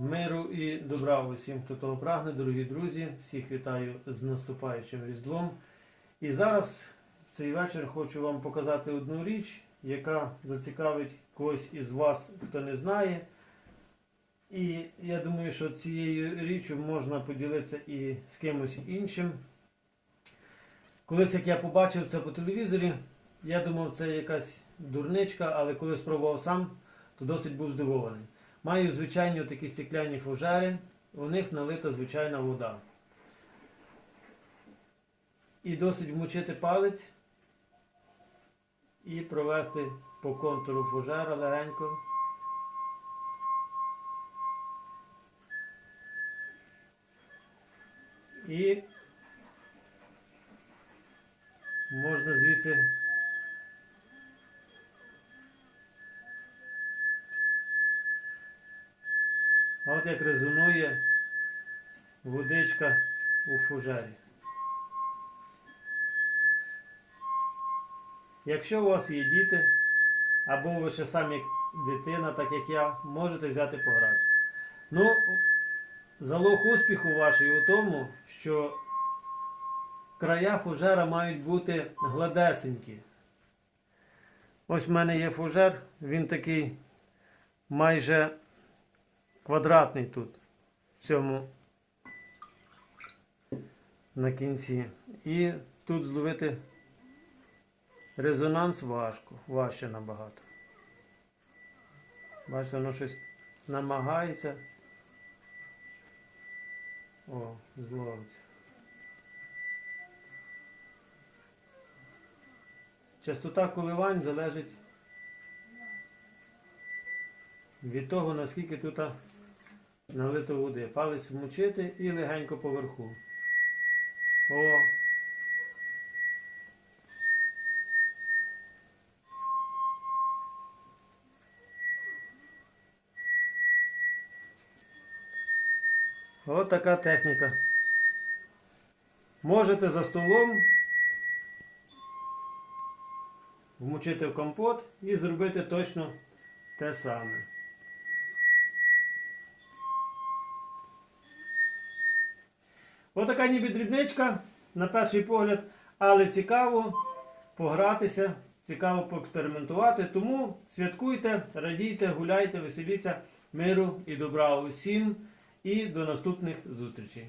Миру і добра усім, хто того прагне, дорогі друзі. Всіх вітаю з наступаючим Різдвом. І зараз в цей вечір хочу вам показати одну річ, яка зацікавить когось із вас, хто не знає. І я думаю, що цією річчю можна поділитися і з кимось іншим. Колись як я побачив це по телевізорі, я думав, це якась дурничка, але коли спробував сам, то досить був здивований. Маю звичайні такі стекляні фужери, у них налита звичайна вода. І досить вмочити палець і провести по контуру фужера легенько. І можна звідси А от як резонує водичка у фужері. Якщо у вас є діти, або ви ще самі дитина, так як я, можете взяти погратися. Ну, залог успіху вашої у тому, що края фужера мають бути гладесенькі. Ось в мене є фужер, він такий майже квадратний тут, в цьому на кінці. І тут зловити резонанс важко, важче набагато. Бачите, воно щось намагається. О, зловиться. Частота коливань залежить від того, наскільки тут налито води. Палець вмочити і легенько поверху. О. Ось така техніка. Можете за столом вмочити в компот і зробити точно те саме. Отака ніби дрібничка, на перший погляд, але цікаво погратися, цікаво поекспериментувати. Тому святкуйте, радійте, гуляйте, веселіться, миру і добра усім. І до наступних зустрічей.